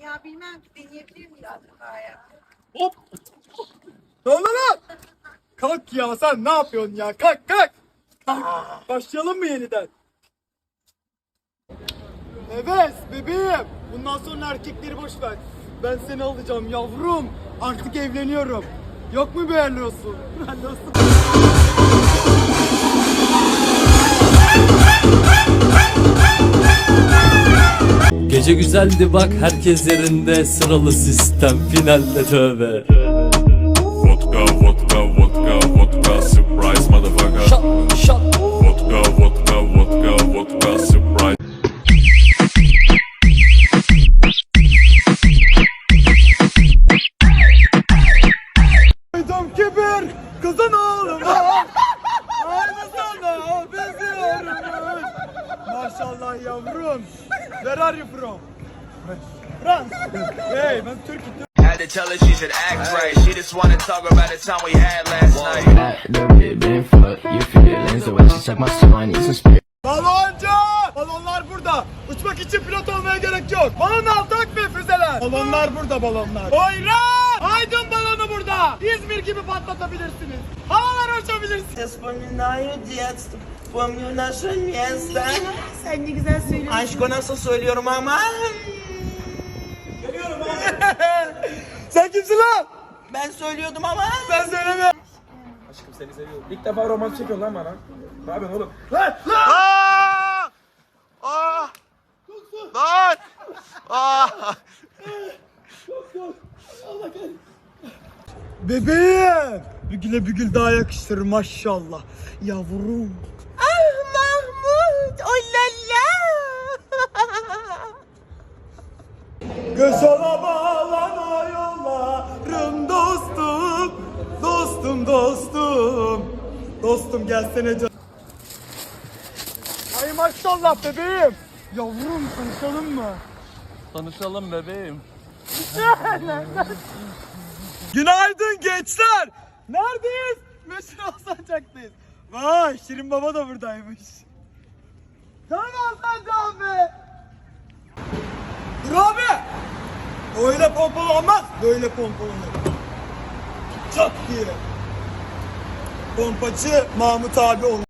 Ya bilmem ki deneyebilir miyiz acaba ya? Hop. Ne oldu lan? Kalk ya sen ne yapıyorsun ya? Kalk kalk. Başlayalım mı yeniden? Evet bebeğim. Bundan sonra erkekleri boş ver. Ben seni alacağım yavrum. Artık evleniyorum. Yok mu beğeniyorsun? Ben nasıl? Gece güzeldi bak herkes yerinde. Sıralı sistem finalde tövbe. Vodka, vodka, vodka, vodka, surprise motherfucker. Şat şat Vodka, vodka, vodka, vodka, surprise. Duydum kibir kızın oğluma Aynı sana benziyormuş Maşallah yavrum Where are you from? France Hey ben Türk'üm Had to tell her she should act right. She just wanna talk about the time we had last night. That little bit been fuck your feelings. The way she check my soul, I need some spirit. Baloncu! Balonlar burada. Uçmak için pilot olmaya gerek yok. Balon altak ve füzeler. Balonlar burada balonlar. Oyran! Aydın burada. İzmir gibi patlatabilirsiniz. Havalara uçabilirsiniz. Wspominaję dziecko, wspomniał nasze miasta. Sen ne güzel söylüyorsun. Aşko nasıl söylüyorum ama Sen kimsin lan? ben söylüyordum ama Ben söyleme. Aşkım seni seviyorum. İlk defa roman çekiyor lan bana. Ne yapıyorsun oğlum? Lan! Lan! Aa! Lan! Aa! Bebeğim! Bir güle bir gül daha yakıştırır maşallah. Yavrum. Ah Mahmut, oh la la. Göz ala bağlana yollarım dostum. Dostum dostum. Dostum gelsene canım. Ay maşallah bebeğim. Yavrum tanışalım mı? Tanışalım bebeğim Günaydın gençler. Neredeyiz? Meşhur Alsancak'tayız. Vay Şirin Baba da buradaymış. Tamam Alsancak abi. Dur abi. Öyle pompalanmaz. Böyle pompalanır. Çok diye. Pompacı Mahmut abi olur.